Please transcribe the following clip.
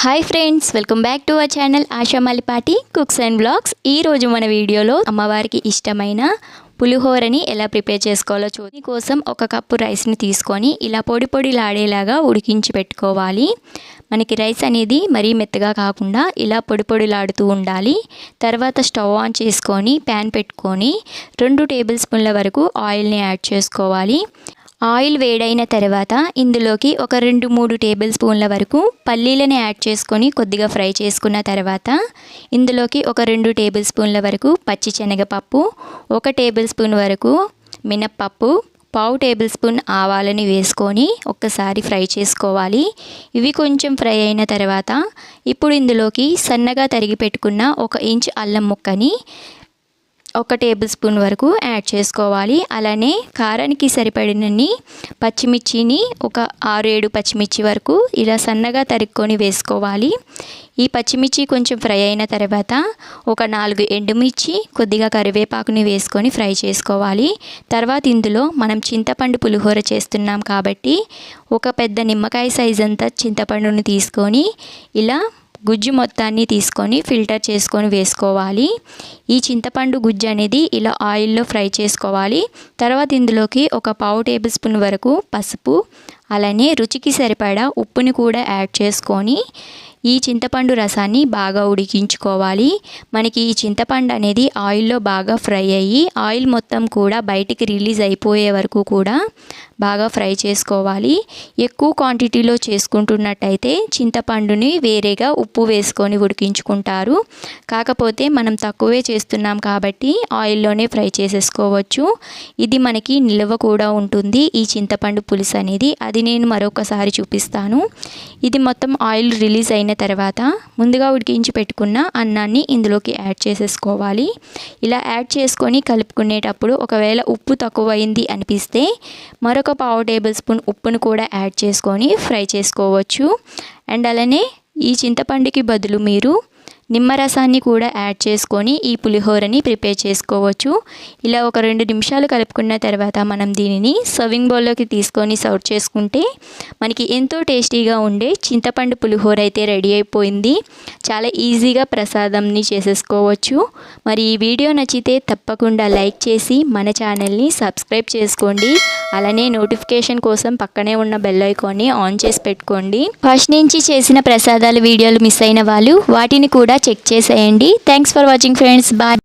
Hi friends welcome back to our channel Asha Malipati cooks and blogs ఈరోజు మన వీడియోలో అమ్మవారికి ఇష్టమైన పులిహోరని ఎలా ప్రిపేర్ చేసుకోవాలో చూ కోసం ఒక కప్పు రైస్ని తీసుకొని ఇలా పొడి పొడిలాడేలాగా ఉడికించి పెట్టుకోవాలి. మనకి రైస్ అనేది మరీ మెత్తగా కాకుండా ఇలా పొడి పొడిలాడుతూ ఉండాలి. తర్వాత స్టవ్ ఆన్ చేసుకొని ప్యాన్ పెట్టుకొని రెండు టేబుల్ స్పూన్ల వరకు ఆయిల్ని యాడ్ చేసుకోవాలి. ఆయిల్ వేడైన తర్వాత ఇందులోకి ఒక రెండు మూడు టేబుల్ స్పూన్ల వరకు పల్లీలని యాడ్ చేసుకొని కొద్దిగా ఫ్రై చేసుకున్న తర్వాత ఇందులోకి ఒక రెండు టేబుల్ స్పూన్ల వరకు పచ్చి శనగపప్పు ఒక టేబుల్ స్పూన్ వరకు మినప్పప్పు పావు టేబుల్ స్పూన్ ఆవాలని వేసుకొని ఒక్కసారి ఫ్రై చేసుకోవాలి. ఇవి కొంచెం ఫ్రై అయిన తర్వాత ఇప్పుడు ఇందులోకి సన్నగా తరిగి పెట్టుకున్న ఒక ఇంచ్ అల్లం ముక్కని ఒక టేబుల్ స్పూన్ వరకు యాడ్ చేసుకోవాలి. అలానే కారానికి సరిపడినన్ని పచ్చిమిర్చిని ఒక ఆరు ఏడు పచ్చిమిర్చి వరకు ఇలా సన్నగా తరుక్కొని వేసుకోవాలి. ఈ పచ్చిమిర్చి కొంచెం ఫ్రై అయిన తర్వాత ఒక నాలుగు ఎండుమిర్చి కొద్దిగా కరివేపాకుని వేసుకొని ఫ్రై చేసుకోవాలి. తర్వాత ఇందులో మనం చింతపండు పులిహోర చేస్తున్నాం కాబట్టి ఒక పెద్ద నిమ్మకాయ సైజ్ అంతా చింతపండుని తీసుకొని ఇలా గుజ్జు మొత్తాన్ని తీసుకొని ఫిల్టర్ చేసుకొని వేసుకోవాలి. ఈ చింతపండు గుజ్జు అనేది ఇలా ఆయిల్లో ఫ్రై చేసుకోవాలి. తర్వాత ఇందులోకి ఒక పావు టేబుల్ స్పూన్ వరకు పసుపు అలానే రుచికి సరిపడా ఉప్పుని కూడా యాడ్ చేసుకొని ఈ చింతపండు రసాన్ని బాగా ఉడికించుకోవాలి. మనకి ఈ చింతపండు అనేది ఆయిల్లో బాగా ఫ్రై అయ్యి ఆయిల్ మొత్తం కూడా బయటికి రిలీజ్ అయిపోయే వరకు కూడా బాగా ఫ్రై చేసుకోవాలి. ఎక్కువ క్వాంటిటీలో చేసుకుంటున్నట్టయితే చింతపండుని వేరేగా ఉప్పు వేసుకొని ఉడికించుకుంటారు. కాకపోతే మనం తక్కువే చేస్తున్నాం కాబట్టి ఆయిల్లోనే ఫ్రై చేసేసుకోవచ్చు. ఇది మనకి నిల్వ కూడా ఉంటుంది ఈ చింతపండు పులుసు అనేది. అది నేను మరొకసారి చూపిస్తాను. ఇది మొత్తం ఆయిల్ రిలీజ్ అయిన తర్వాత ముందుగా ఉడికించి పెట్టుకున్న అన్నాన్ని ఇందులోకి యాడ్ చేసేసుకోవాలి. ఇలా యాడ్ చేసుకొని కలుపుకునేటప్పుడు ఒకవేళ ఉప్పు తక్కువైంది అనిపిస్తే మరొక పావు టేబుల్ స్పూన్ ఉప్పును కూడా యాడ్ చేసుకొని ఫ్రై చేసుకోవచ్చు. అండ్ అలానే ఈ చింతపండుకి బదులు మీరు నిమ్మరసాన్ని కూడా యాడ్ చేసుకొని ఈ పులిహోరని ప్రిపేర్ చేసుకోవచ్చు. ఇలా ఒక రెండు నిమిషాలు కలుపుకున్న తర్వాత మనం దీనిని సర్వింగ్ బౌల్లోకి తీసుకొని సర్వ్ చేసుకుంటే మనకి ఎంతో టేస్టీగా ఉండే చింతపండు పులిహోర అయితే రెడీ అయిపోయింది. చాలా ఈజీగా ప్రసాదంని చేసేసుకోవచ్చు. మరి ఈ వీడియో నచ్చితే తప్పకుండా లైక్ చేసి మన ఛానల్ని సబ్స్క్రైబ్ చేసుకోండి. అలానే నోటిఫికేషన్ కోసం పక్కనే ఉన్న బెల్ ఐకాన్ని ఆన్ చేసి పెట్టుకోండి. ఫస్ట్ నుంచి చేసిన ప్రసాదాల వీడియోలు మిస్ అయిన వాళ్ళు వాటిని కూడా చెక్ చేసేయండి. Thanks for watching friends bye